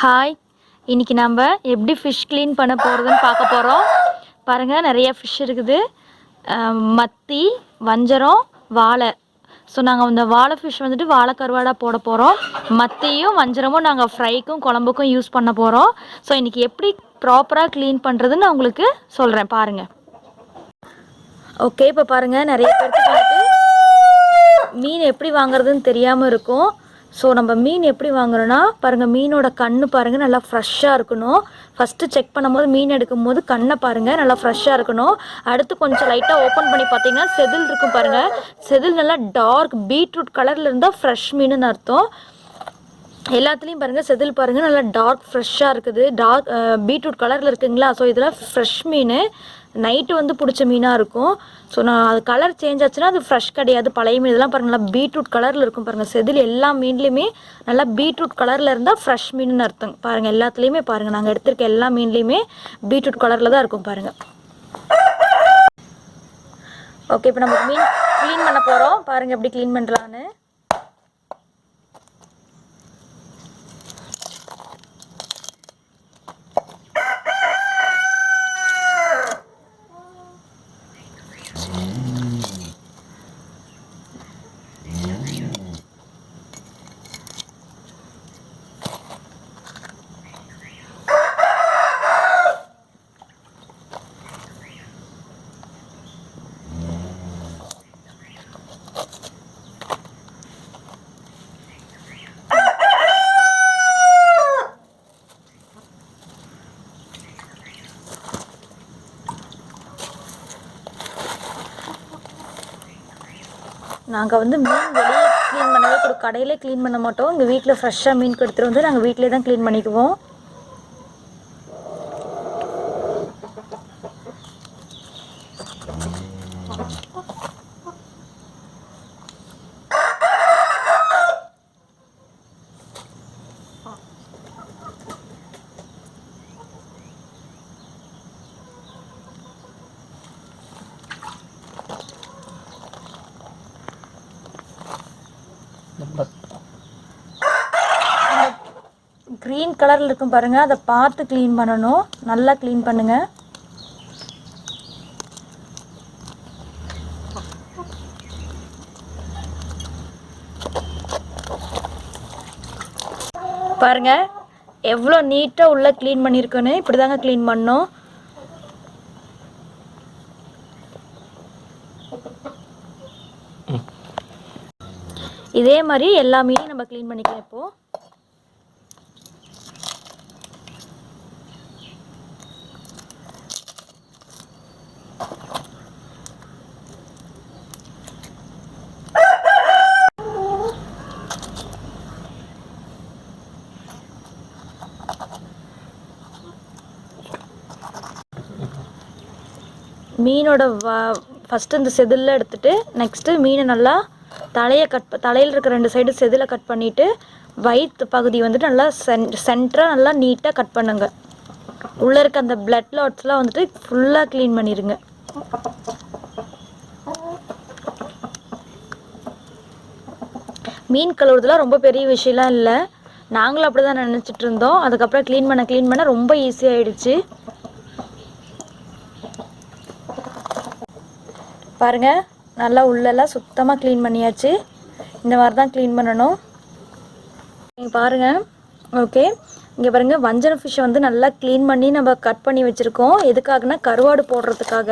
Hi இன்றைக்கி நம்ம எப்படி ஃபிஷ் க்ளீன் பண்ண போகிறதுன்னு பார்க்க போகிறோம் பாருங்கள் நிறைய ஃபிஷ் இருக்குது. மத்தி வஞ்சரம் வாழை. ஸோ நாங்கள் இந்த வாழை ஃபிஷ் வந்துட்டு வாழை கருவாடாக போட போகிறோம் மத்தியும் வஞ்சரமும் நாங்கள் ஃப்ரைக்கும் குழம்புக்கும் யூஸ் பண்ண போகிறோம் ஸோ இன்னைக்கு எப்படி ப்ராப்பராக க்ளீன் பண்ணுறதுன்னு நான் உங்களுக்கு சொல்கிறேன் பாருங்கள் ஓகே இப்போ பாருங்கள் நிறைய பேருக்கு மீன் எப்படி வாங்குறதுன்னு தெரியாமல் இருக்கும். ஸோ நம்ம மீன் எப்படி வாங்குறோன்னா பாருங்கள் மீனோட கண்ணு பாருங்கள் நல்லா ஃப்ரெஷ்ஷாக இருக்கணும். ஃபஸ்ட்டு செக் பண்ணும்போது மீன் எடுக்கும்போது கண்ணை பாருங்கள் நல்லா ஃப்ரெஷ்ஷாக இருக்கணும். அடுத்து கொஞ்சம் லைட்டாக ஓப்பன் பண்ணி பார்த்தீங்கன்னா செதில் இருக்கும் பாருங்கள் செதில் நல்லா டார்க் பீட்ரூட் கலரில் இருந்தால் ஃப்ரெஷ் மீனுன்னு அர்த்தம். எல்லாத்துலேயும் பாருங்கள் செதில் பாருங்கள் நல்லா டார்க் ஃப்ரெஷ்ஷாக இருக்குது. டார்க் பீட்ரூட் கலரில் இருக்குங்களா? ஸோ இதெல்லாம் ஃப்ரெஷ் மீன். நைட்டு வந்து பிடிச்ச மீனாக இருக்கும். ஸோ நான் அது கலர் சேஞ்ச் ஆச்சுன்னா அது ஃப்ரெஷ் கிடையாது. பழைய மீன் இதெல்லாம் பாருங்கள் நல்லா பீட்ரூட் கலரில் இருக்கும் பாருங்கள் செதில் எல்லா மீன்லேயுமே நல்லா பீட்ரூட் கலரில் இருந்தால் ஃப்ரெஷ் மீன் அர்த்தம். பாருங்கள் எல்லாத்துலேயுமே பாருங்கள் நாங்கள் எடுத்திருக்க எல்லா மீன்லேயுமே பீட்ரூட் கலரில் தான் இருக்கும் பாருங்கள் ஓகே இப்போ நம்ம மீன் க்ளீன் பண்ண போகிறோம் பாருங்கள் எப்படி க்ளீன் பண்ணுறான்னு நாங்கள் வந்து மீன் வெளியே க்ளீன் பண்ணவே கூட கடையிலே க்ளீன் பண்ண மாட்டோம். எங்கள் வீட்டில் ஃப்ரெஷ்ஷாக மீன் எடுத்துகிட்டு வந்து நாங்கள் வீட்டிலே தான் க்ளீன் பண்ணிக்குவோம். கலரில் இருக்கும் பாருங்கள் அதை பார்த்து க்ளீன் பண்ணணும். நல்லா க்ளீன் பண்ணுங்கள் பாருங்க. எவ்வளோ நீட்டாக உள்ள க்ளீன் பண்ணியிருக்கோன்னு. இப்படி தாங்க க்ளீன் பண்ணோம் இதே மாதிரி எல்லா மீனையும் நம்ம க்ளீன் பண்ணிக்கலாம் இப்போது மீனோட வ ஃபஸ்ட்டு இந்த செதிலில் எடுத்துட்டு நெக்ஸ்ட்டு மீனை நல்லா தலையை கட் தலையில் இருக்க ரெண்டு சைடு செதிலை கட் பண்ணிவிட்டு வயிற்று பகுதி வந்துட்டு நல்லா சென் சென்டராக நல்லா நீட்டாக கட் பண்ணுங்க. உள்ளே இருக்க அந்த பிளட் லாட்ஸ்லாம் வந்துட்டு ஃபுல்லாக க்ளீன் பண்ணிடுங்க மீன் கழுவுறதுலாம் ரொம்ப பெரிய விஷயம்லாம் இல்லை. நாங்களும் அப்படி தான் நினச்சிட்டு இருந்தோம். அதுக்கப்புறம் க்ளீன் பண்ண க்ளீன் பண்ண ரொம்ப ஈஸியாகிடுச்சு பாருங்கள் நல்லா உள்ளெல்லாம் சுத்தமாக க்ளீன் பண்ணியாச்சு. இந்த மாதிரி தான் க்ளீன் பண்ணணும். நீங்கள் பாருங்கள் ஓகே இங்கே பாருங்கள் வஞ்சரம் ஃபிஷ்ஷை வந்து நல்லா க்ளீன் பண்ணி நம்ம கட் பண்ணி வச்சுருக்கோம். எதுக்காகனா கருவாடு போடுறதுக்காக.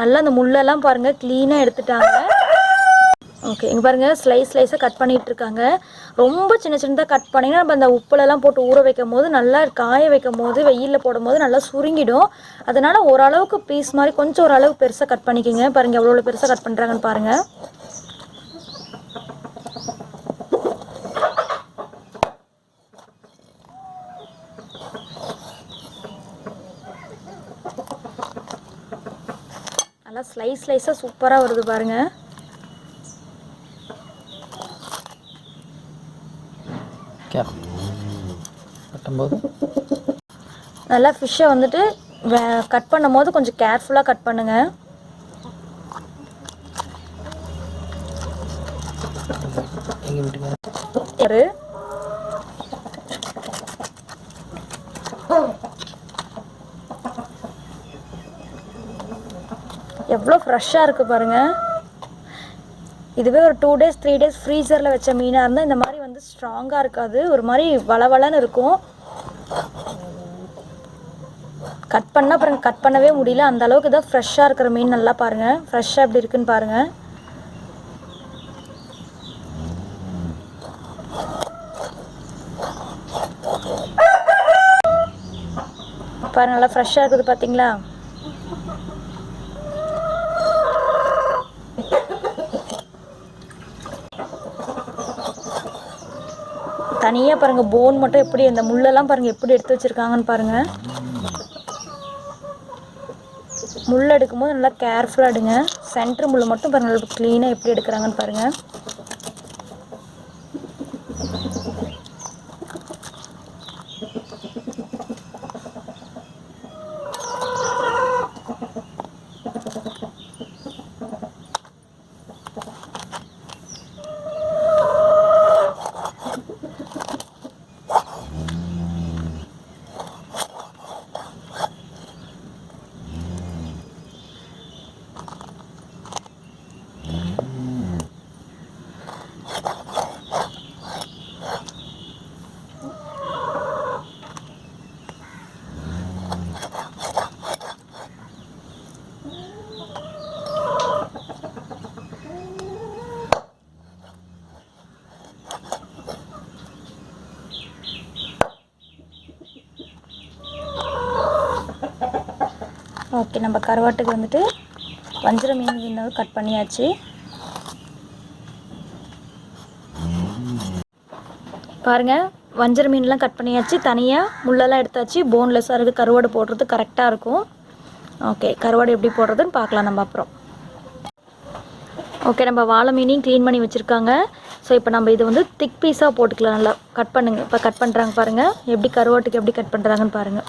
நல்லா அந்த முள்ளெல்லாம் பாருங்கள் க்ளீனாக எடுத்துட்டாங்க. ஓகே இங்கே பாருங்கள் ஸ்லைஸ் ஸ்லைஸாக கட் பண்ணிகிட்டு இருக்காங்க. ரொம்ப சின்ன சின்னதாக கட் பண்ணிங்கன்னா நம்ம அந்த உப்புலலாம் போட்டு ஊற வைக்கும் போது நல்லா காய வைக்கும் போது வெயிலில் போடும்போது நல்லா சுருங்கிடும். அதனால் ஓரளவுக்கு பீஸ் மாதிரி கொஞ்சம் ஓரளவு பெருசாக கட் பண்ணிக்கோங்க. பாருங்கள் எவ்வளோ பெருசாக கட் பண்ணுறாங்கன்னு பாருங்கள் நல்லா ஸ்லைஸ் ஸ்லைஸாக சூப்பராக வருது பாருங்கள் கட்டும்போது நல்லா ஃபிஷ்ஷை வந்துட்டு கட் பண்ணும்போது கொஞ்சம் கேர்ஃபுல்லாக கட் பண்ணுங்கள் ஒரு. எவ்வளோ ஃப்ரெஷ்ஷாக இருக்குது பாருங்கள் இதுவே ஒரு டூ டேஸ் த்ரீ டேஸ் ஃப்ரீசரில் வச்ச மீனாக இருந்தால் இந்த மாதிரி வந்து ஸ்ட்ராங்காக இருக்காது. ஒரு மாதிரி வளவளன்னு இருக்கும். கட் பண்ணால் பாருங்கள் கட் பண்ணவே முடியல. அந்த அளவுக்கு தான் ஃப்ரெஷ்ஷாக இருக்கிற மீன் நல்லா பாருங்கள் ஃப்ரெஷ்ஷாக எப்படி இருக்குன்னு பாருங்கள் பாருங்கள் நல்லா ஃப்ரெஷ்ஷாக இருக்குது பார்த்தீங்களா தனியாக பாருங்கள் போன் மட்டும் எப்படி அந்த முள்ளெல்லாம் பாருங்கள் எப்படி எடுத்து வச்சுருக்காங்கன்னு பாருங்கள் முள் எடுக்கும்போது நல்லா கேர்ஃபுல்லாக எடுங்க. சென்டர் முள் மட்டும் பாருங்கள் க்ளீனாக எப்படி எடுக்கிறாங்கன்னு பாருங்கள் ஓகே நம்ம கருவாட்டுக்கு வந்துட்டு வஞ்சிர மீன் வந்து கட் பண்ணியாச்சு. பாருங்க வஞ்சிர மீன்லாம் கட் பண்ணியாச்சு. தனியாக முள்ளெல்லாம் எடுத்தாச்சு. போன்லெஸ்ஸாக இருக்குது கருவாடு போடுறது கரெக்டாக இருக்கும். ஓகே கருவாடு எப்படி போடுறதுன்னு பார்க்கலாம் நம்ம அப்புறம். ஓகே நம்ம வாழை மீனையும் க்ளீன் பண்ணி வச்சுருக்காங்க. ஸோ இப்போ நம்ம இது வந்து திக் பீஸாக போட்டுக்கலாம். நல்லா கட் பண்ணுங்க. இப்போ கட் பண்ணுறாங்க பாருங்கள் எப்படி கருவாட்டுக்கு எப்படி கட் பண்ணுறாங்கன்னு பாருங்கள்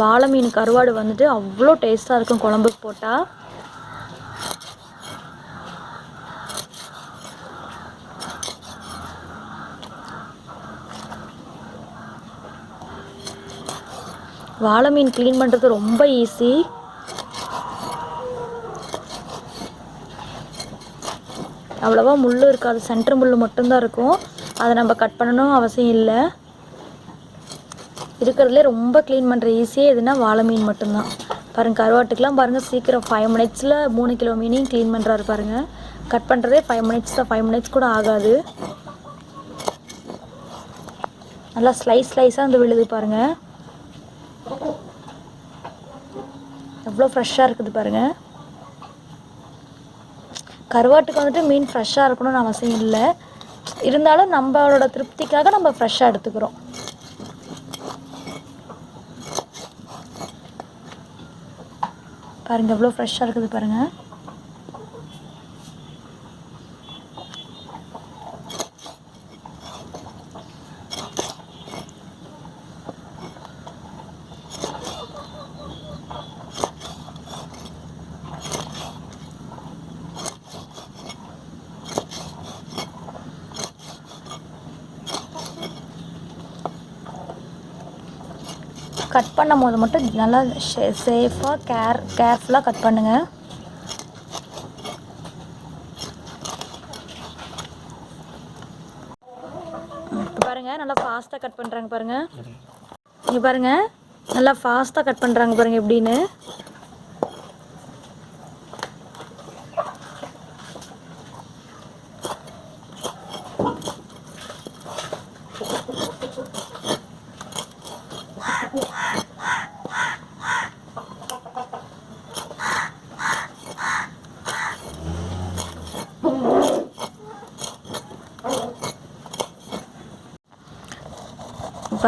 வாழை மீன் கருவாடு வந்துட்டு அவ்வளோ டேஸ்ட்டாக இருக்கும் குழம்புக்கு போட்டால் வாழை மீன் க்ளீன் பண்ணுறது ரொம்ப ஈஸி அவ்வளோவா முள் இருக்காது. சென்டர் முள் மட்டும்தான் இருக்கும். அதை நம்ம கட் பண்ணணும் அவசியம் இல்லை. இருக்கிறதுலே ரொம்ப க்ளீன் பண்ணுற ஈஸியே எதுனா வாழை மீன் மட்டும்தான். பாருங்கள் கருவாட்டுக்கெலாம் பாருங்கள் சீக்கிரம் ஃபைவ் மினிட்ஸில் மூணு கிலோ மீனையும் க்ளீன் பண்ணுறாரு பாருங்கள் கட் பண்ணுறதே ஃபைவ் மினிட்ஸ் தான் ஃபைவ் மினிட்ஸ் கூட ஆகாது. நல்லா ஸ்லைஸ் ஸ்லைஸாக வந்து விழுது பாருங்கள் எவ்வளோ ஃப்ரெஷ்ஷாக இருக்குது பாருங்கள் கருவாட்டுக்கு வந்துட்டு மீன் ஃப்ரெஷ்ஷாக இருக்கணும்னு அவசியம் இல்லை. இருந்தாலும் நம்மளோட திருப்திக்காக நம்ம ஃப்ரெஷ்ஷாக எடுத்துக்கிறோம். பாருங்கள் எவ்வளோ ஃப்ரெஷ்ஷாக இருக்குது பாருங்கள் கட் பண்ணும் போது மட்டும் நல்லா சேஃபாக கேர் கேர்ஃபுல்லாக கட் பண்ணுங்கள் பாருங்கள் நல்லா ஃபாஸ்ட்டாக கட் பண்ணுறாங்க பாருங்கள் இங்கே பாருங்கள் நல்லா ஃபாஸ்ட்டாக கட் பண்ணுறாங்க பாருங்கள் எப்படின்னு.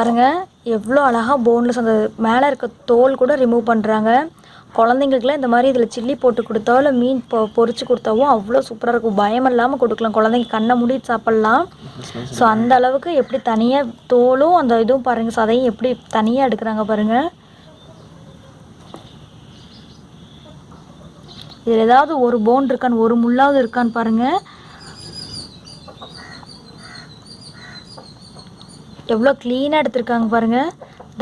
பாருங்க எவ்வளோ அழகாக போன்லெஸ் அந்த மேலே இருக்க தோல் கூட ரிமூவ் பண்ணுறாங்க குழந்தைங்களுக்குலாம் இந்த மாதிரி இதில் சில்லி போட்டு கொடுத்தோ இல்லை மீன் பொ பொறிச்சு கொடுத்தாவோ அவ்வளோ சூப்பராக இருக்கும். பயம் இல்லாமல் கொடுக்கலாம். குழந்தைங்க கண்ணை மூடிட்டு சாப்பிட்லாம். ஸோ அந்த அளவுக்கு எப்படி தனியாக தோலும் அந்த இதுவும் பாருங்கள் சதையும் எப்படி தனியாக எடுக்கிறாங்க பாருங்கள் இதில் ஏதாவது ஒரு போன் இருக்கான்னு ஒரு முள்ளாவது இருக்கான்னு பாருங்கள் எவ்வளோ க்ளீனாக எடுத்திருக்காங்க பாருங்கள்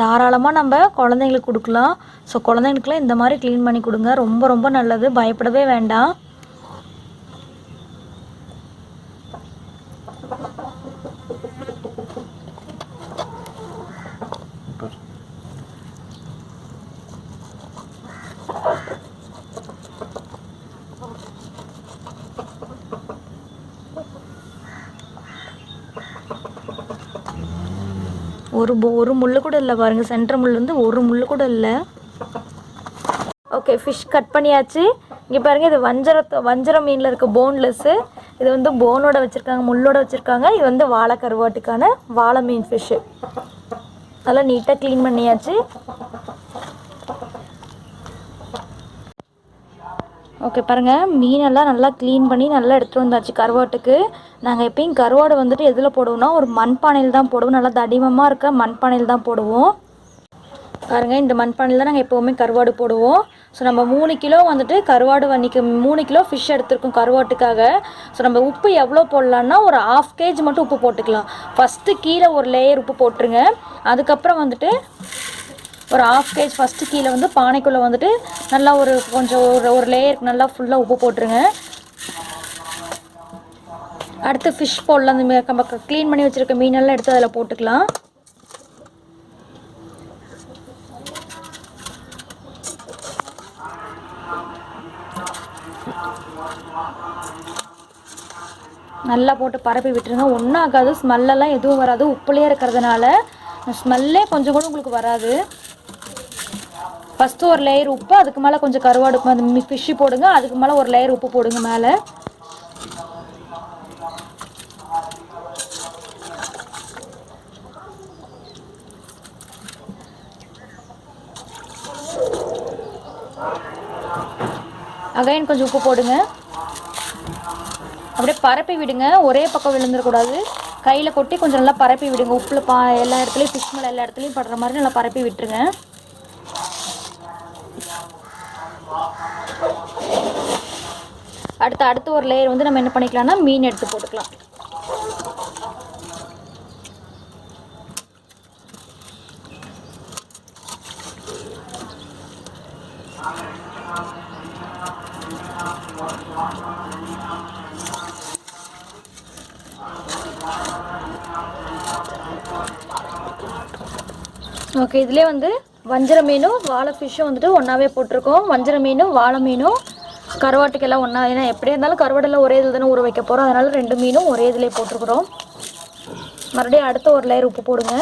தாராளமாக நம்ம குழந்தைங்களுக்கு கொடுக்கலாம். ஸோ குழந்தைங்களுக்குலாம் இந்த மாதிரி க்ளீன் பண்ணி கொடுங்க. ரொம்ப ரொம்ப நல்லது. பயப்படவே வேண்டாம். ஒரு ஒரு முள்ளு கூட இல்லை பாருங்கள் சென்டர் முள் வந்து ஒரு முள்ளு கூட இல்லை. ஓகே ஃபிஷ் கட் பண்ணியாச்சு. இங்கே பாருங்கள் இது வஞ்சரத்தை வஞ்சர மீனில் இருக்க போன்லெஸ்ஸு இது வந்து போனோட வச்சுருக்காங்க முள்ளோட வச்சுருக்காங்க. இது வந்து வாழை கருவாட்டுக்கான வாழை மீன் ஃபிஷ்ஷு நல்லா நீட்டாக க்ளீன் பண்ணியாச்சு. ஓகே பாருங்கள் மீனெல்லாம் நல்லா க்ளீன் பண்ணி நல்லா எடுத்துகிட்டு வந்தாச்சு கருவாட்டுக்கு. நாங்கள் எப்பயும் கருவாடு வந்துட்டு எதில் போடுவோம்னா ஒரு மண்பானையில் தான் போடுவோம். நல்லா தடிமமாக இருக்க மண்பானையில் தான் போடுவோம். பாருங்கள் இந்த மண்பானையில் தான் நாங்கள் எப்போவுமே கருவாடு போடுவோம். ஸோ நம்ம மூணு கிலோ வந்துட்டு கருவாடு வன்னிக்கு மூணு கிலோ ஃபிஷ் எடுத்திருக்கோம் கருவாட்டுக்காக. ஸோ நம்ம உப்பு எவ்வளோ போடலான்னா ஒரு ஆஃப் கேஜி மட்டும் உப்பு போட்டுக்கலாம். ஃபஸ்ட்டு கீழே ஒரு லேயர் உப்பு போட்டுருங்க. அதுக்கப்புறம் வந்துட்டு ஒரு ஆஃப் கேஜ் ஃபஸ்ட்டு கீழே வந்து பானைக்குள்ளே வந்துட்டு நல்லா ஒரு கொஞ்சம் ஒரு ஒரு லேயருக்கு நல்லா ஃபுல்லாக உப்பு போட்டுருங்க. அடுத்து ஃபிஷ் போடலாம் அந்த நம்ம க்ளீன் பண்ணி வச்சுருக்க மீனெல்லாம் எடுத்து அதில் போட்டுக்கலாம். நல்லா போட்டு பரப்பி விட்டுருங்க. ஒன்றும் ஆகாது. ஸ்மெல்லெல்லாம் எதுவும் வராது. உப்புலேயே இருக்கிறதுனால ஸ்மெல்லே கொஞ்சம் கூட உங்களுக்கு வராது. ஃபஸ்ட்டு ஒரு லேயர் உப்பு அதுக்கு மேலே கொஞ்சம் கருவாடு அந்த ஃபிஷ்ஷு போடுங்க. அதுக்கு மேலே ஒரு லேயர் உப்பு போடுங்க மேலே. அகைன் கொஞ்சம் உப்பு போடுங்க. அப்படியே பரப்பி விடுங்க. ஒரே பக்கம் விழுந்துடக்கூடாது கையில் கொட்டி கொஞ்சம் நல்லா பரப்பி விடுங்க. உப்பில் பா எல்லா இடத்துலையும் ஃபிஷ் மேலே எல்லா இடத்துலையும் படுற மாதிரி நல்லா பரப்பி விட்டுருங்க. அடுத்து அடுத்து ஒரு லேயர் வந்து நம்ம என்ன பண்ணிக்கலாம்னா மீன் எடுத்து போட்டுக்கலாம். ஓகே இதுலேயே வந்து வஞ்சர மீனும் வாழை ஃபிஷ்ஷும் வந்துட்டு ஒன்றாவே போட்டிருக்கோம். வஞ்சர மீனும் வாழை மீனும் கருவாட்டுக்கெல்லாம் ஒன்றா ஏன்னா எப்படி இருந்தாலும் கருவாடெல்லாம் ஒரே இதில் தானே ஊற வைக்க போகிறோம் அதனால் ரெண்டு மீனும் ஒரே இதிலே போட்டிருக்கிறோம். மறுபடியும் அடுத்த ஒரு லேயர் உப்பு போடுங்க.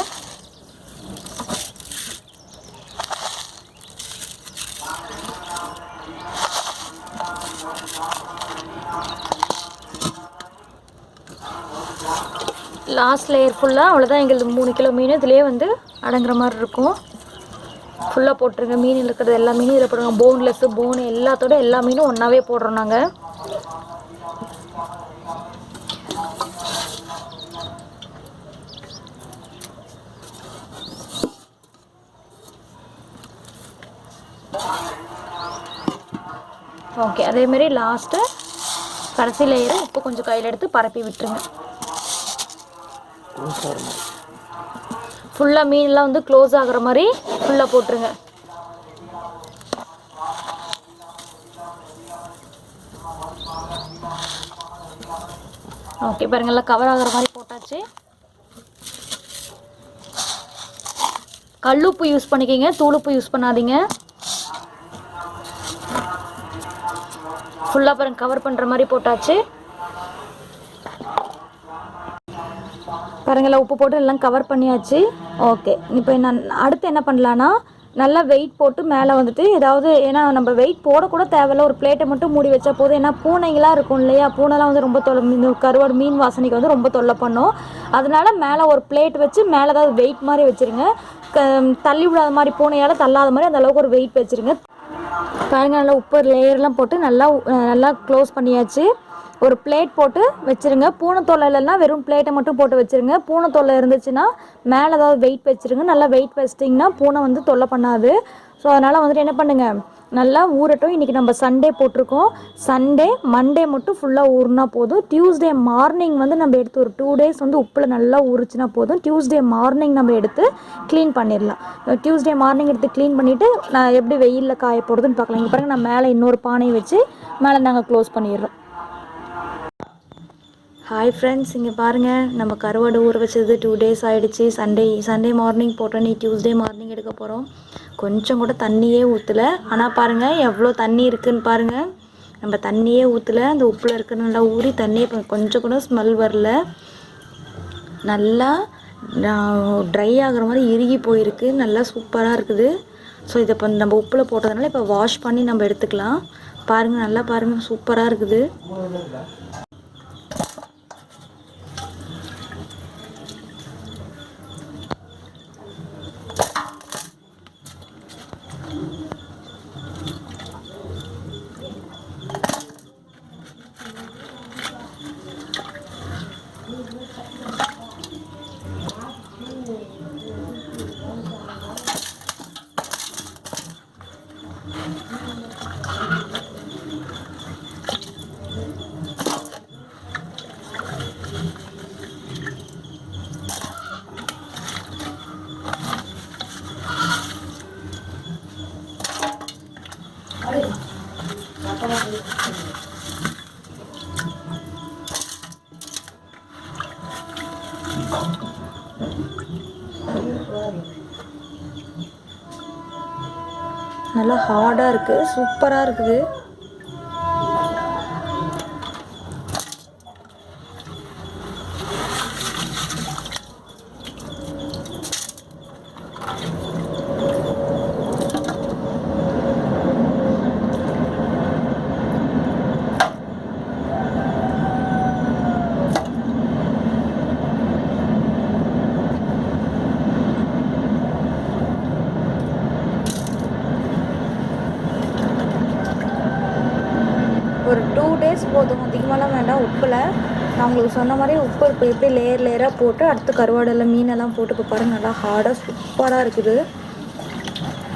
லாஸ்ட் லேயர் ஃபுல்லாக அவ்வளோதான் எங்களுக்கு மூணு கிலோ மீன். இதுலேயே வந்து அடங்குற மாதிரி இருக்கும். ஃபுல்லாக போட்டுருங்க மீன் இருக்கிறது எல்லா மீனும் இதில் போடுங்க போன்லெஸ்ஸு போன் எல்லாத்தோட எல்லா மீனும் ஒன்றாவே போடுறோம் நாங்கள் ஓகே அதேமாரி லாஸ்ட்டு கடைசி லேயரு உப்பு கொஞ்சம் கையில் எடுத்து பரப்பி விட்டுருங்க. ஃபுல்லாக மீன்லாம் வந்து க்ளோஸ் ஆகுற மாதிரி ஃபுல்லாக போட்டுருங்க. ஓகே பாருங்கள் எல்லாம் கவர் ஆகுற மாதிரி போட்டாச்சு. கல்லுப்பு யூஸ் பண்ணிக்கிங்க தூளுப்பு யூஸ் பண்ணாதீங்க. ஃபுல்லாக பாருங்க கவர் பண்ணுற மாதிரி போட்டாச்சு. பாருங்களா உப்பு போட்டு எல்லாம் கவர் பண்ணியாச்சு. ஓகே இப்போ நான் அடுத்து என்ன பண்ணலான்னா நல்லா வெயிட் போட்டு மேலே வந்துட்டு ஏதாவது ஏன்னா நம்ம வெயிட் போடக்கூட தேவையில்ல. ஒரு பிளேட்டை மட்டும் மூடி வச்சா போதும். ஏன்னா பூனைகளாக இருக்கும் இல்லையா? பூனைலாம் வந்து ரொம்ப தொல்லை இந்த கருவாடு மீன் வாசனைக்கு வந்து ரொம்ப தொல்லை பண்ணும். அதனால மேலே ஒரு பிளேட் வச்சு மேலே ஏதாவது வெயிட் மாதிரி வச்சுருங்க. க தள்ளி விடாத மாதிரி பூனையால் தள்ளாத மாதிரி அந்தளவுக்கு ஒரு வெயிட் வச்சுருங்க. பாருங்கள் நல்லா உப்பு லேயர்லாம் போட்டு நல்லா நல்லா க்ளோஸ் பண்ணியாச்சு. ஒரு பிளேட் போட்டு வச்சிருங்க. பூனை இல்லைன்னா வெறும் பிளேட்டை மட்டும் போட்டு வச்சிருங்க. பூனை தொல்லை இருந்துச்சுன்னா மேலே ஏதாவது வெயிட் வச்சிருங்க. நல்லா வெயிட் வச்சிட்டிங்கன்னா பூனை வந்து தொல்லை பண்ணாது. ஸோ அதனால் வந்துட்டு என்ன பண்ணுங்கள் நல்லா ஊறட்டும். இன்றைக்கி நம்ம சண்டே போட்டிருக்கோம். சண்டே மண்டே மட்டும் ஃபுல்லாக ஊறினா போதும். டியூஸ்டே மார்னிங் வந்து நம்ம எடுத்து ஒரு டூ டேஸ் வந்து உப்பில் நல்லா ஊறிச்சுனா போதும். டியூஸ்டே மார்னிங் நம்ம எடுத்து க்ளீன் பண்ணிடலாம். டியூஸ்டே மார்னிங் எடுத்து க்ளீன் பண்ணிவிட்டு நான் எப்படி வெயிலில் காய போகிறதுன்னு பார்க்கலாம். இங்கே பாருங்கள் நான் மேலே இன்னொரு பானையை வச்சு மேலே நாங்கள் க்ளோஸ் பண்ணிடுறோம். ஹாய் ஃப்ரெண்ட்ஸ் இங்கே பாருங்கள் நம்ம கருவாடு ஊற வச்சது டூ டேஸ் ஆகிடுச்சி சண்டே சண்டே மார்னிங் போட்டோம். நீ டியூஸ்டே மார்னிங் எடுக்க போகிறோம் கொஞ்சம் கூட தண்ணியே ஊற்றலை ஆனால் பாருங்கள் எவ்வளோ தண்ணி இருக்குன்னு பாருங்கள் நம்ம தண்ணியே ஊற்றலை அந்த உப்பில் இருக்கிற நல்லா ஊறி தண்ணியே இப்போ கொஞ்சம் கூட ஸ்மெல் வரல. நல்லா ட்ரை ஆகிற மாதிரி இறுகி போயிருக்கு. நல்லா சூப்பராக இருக்குது. ஸோ இதை இப்போ நம்ம உப்பில் போட்டதுனால இப்போ வாஷ் பண்ணி நம்ம எடுத்துக்கலாம். பாருங்கள் நல்லா பாருங்கள் சூப்பராக இருக்குது. நல்லா ஹார்டாக இருக்குது சூப்பராக இருக்குது ஒரு டூ டேஸ் போதும் அதிகமாகலாம் வேண்டாம் உப்பில் நான் உங்களுக்கு சொன்ன மாதிரி உப்பு இப்போ எப்படி லேயர் லேயராக போட்டு அடுத்து கருவாடெல்லாம் மீனெல்லாம் போட்டு இப்போ பாருங்க. நல்லா ஹார்டாக சூப்பராக இருக்குது.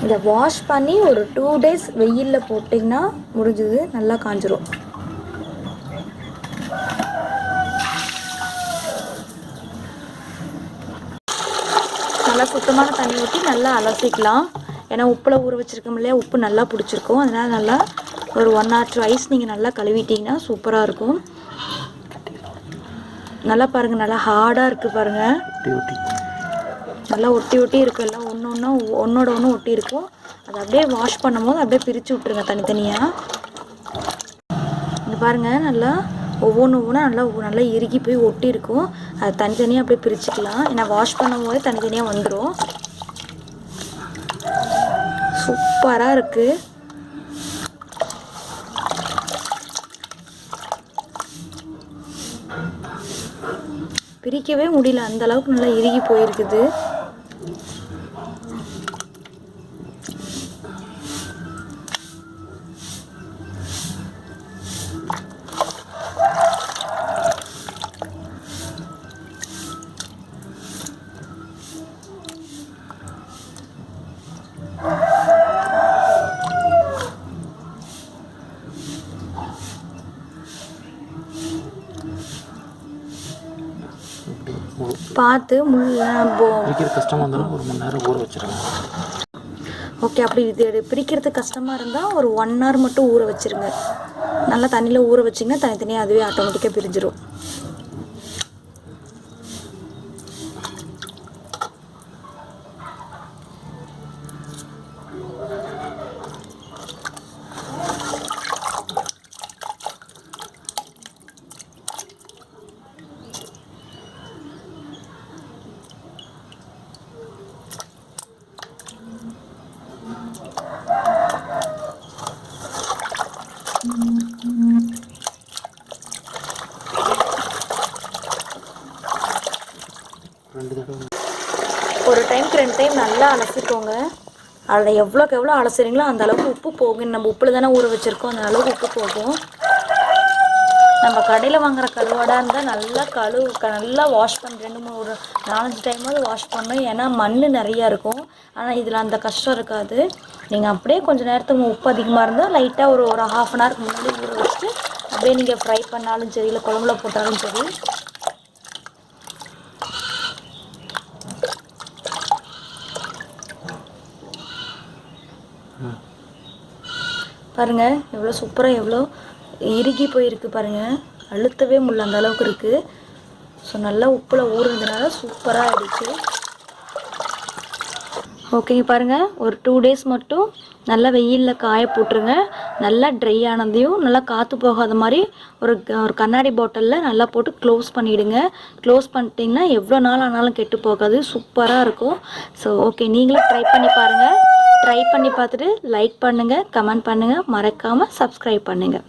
இதை வாஷ் பண்ணி ஒரு டூ டேஸ் வெயிலில் போட்டிங்கன்னா முடிஞ்சது. நல்லா காஞ்சிரும். நல்லா சுத்தமான தண்ணி ஊற்றி நல்லா அலசிக்கலாம். ஏன்னா உப்பில் ஊற வச்சுருக்கோம் இல்லையா? உப்பு நல்லா பிடிச்சிருக்கும். அதனால் நல்லா ஒரு ஒன் ஆர் டூ ஐஸ் நீங்கள் நல்லா கழுவிட்டிங்கன்னா சூப்பராக இருக்கும். நல்லா பாருங்கள் நல்லா ஹார்டாக இருக்குது பாருங்கள் டியூட்டி நல்லா ஒட்டி ஒட்டி இருக்குல்ல ஒன்று ஒன்றா ஒன்றோட ஒன்று ஒட்டி இருக்கும் அதை அப்படியே வாஷ் பண்ணும்போது அப்படியே பிரித்து விட்ருங்க தனித்தனியாக இங்கே பாருங்கள் நல்லா ஒவ்வொன்று ஒவ்வொன்றா நல்லா நல்லா இறுகி போய் ஒட்டி இருக்கும். அதை தனித்தனியாக அப்படியே பிரிச்சுக்கலாம். ஏன்னா வாஷ் பண்ணும்போது தனித்தனியாக வந்துடும் சூப்பராக இருக்குது பிரிக்கவே முடியல. அந்த அளவுக்கு நல்லா இறுகி போயிருக்குது. பார்த்து பிரிக்கிற கஷ்டமாக இருந்தாலும் ஒரு மணி நேரம் ஊற வச்சிருங்க. ஓகே அப்படி இது பிரிக்கிறது கஷ்டமாக இருந்தால் ஒரு ஒன் ஹவர் மட்டும் ஊற வச்சிருங்க. நல்லா தண்ணியில் ஊற வச்சிங்கன்னா தனித்தனியாக அதுவே ஆட்டோமேட்டிக்காக பிரிஞ்சிரும். ரெண்டு தடவை. ஒரு டைமுக்கு ரெண்டு டைம் நல்லா அலசிக்கோங்க. அதில் எவ்வளோக்கு எவ்வளோ அலசுறீங்களோ அந்த அளவுக்கு உப்பு போகும் நம்ம உப்பில் தானே ஊற வச்சுருக்கோம். அந்த அளவுக்கு உப்பு போகும். நம்ம கடையில் வாங்குற கருவாடாக இருந்தால் நல்லா கழுவு க- நல்லா வாஷ் பண்ணி ரெண்டு மூணு ஒரு நாலஞ்சு டைமாவது வாஷ் பண்ணணும். ஏன்னா மண் நிறையா இருக்கும். ஆனால் இதில் அந்த கஷ்டம் இருக்காது. நீங்கள் அப்படியே கொஞ்சம் நேரத்துக்கு உப்பு அதிகமாக இருந்தால் லைட்டாக ஒரு ஒரு ஹாஃப் அன் ஹவருக்கு முன்னாடி ஊற வச்சுட்டு அப்படியே நீங்கள் ஃப்ரை பண்ணாலும் சரி இல்லை குழம்புல போட்டாலும் சரி பாருங்கள் எவ்வளோ சூப்பராக எவ்வளோ இறுகி போயிருக்கு பாருங்கள் அழுத்தவே முடியல அந்த அளவுக்கு இருக்குது ஸோ நல்லா உப்பில் ஊறுனதுனால சூப்பராக ஆயிடுச்சு. ஓகேங்க பாருங்க. ஒரு டூ டேஸ் மட்டும் நல்லா வெயிலில் காய போட்டுருங்க. நல்லா ட்ரை ஆனதையும் நல்லா காற்று போகாத மாதிரி ஒரு க- ஒரு கண்ணாடி பாட்டிலில் நல்லா போட்டு க்ளோஸ் பண்ணிவிடுங்க க்ளோஸ் பண்ணிட்டீங்கன்னா எவ்வளோ நாள் ஆனாலும் கெட்டு போகாது. சூப்பராக இருக்கும். ஸோ ஓகே நீங்களும் ட்ரை பண்ணி பாருங்கள் ட்ரை பண்ணி பார்த்துட்டு லைக் பண்ணுங்கள் கமெண்ட் பண்ணுங்கள் மறக்காமல் சப்ஸ்கிரைப் பண்ணுங்கள்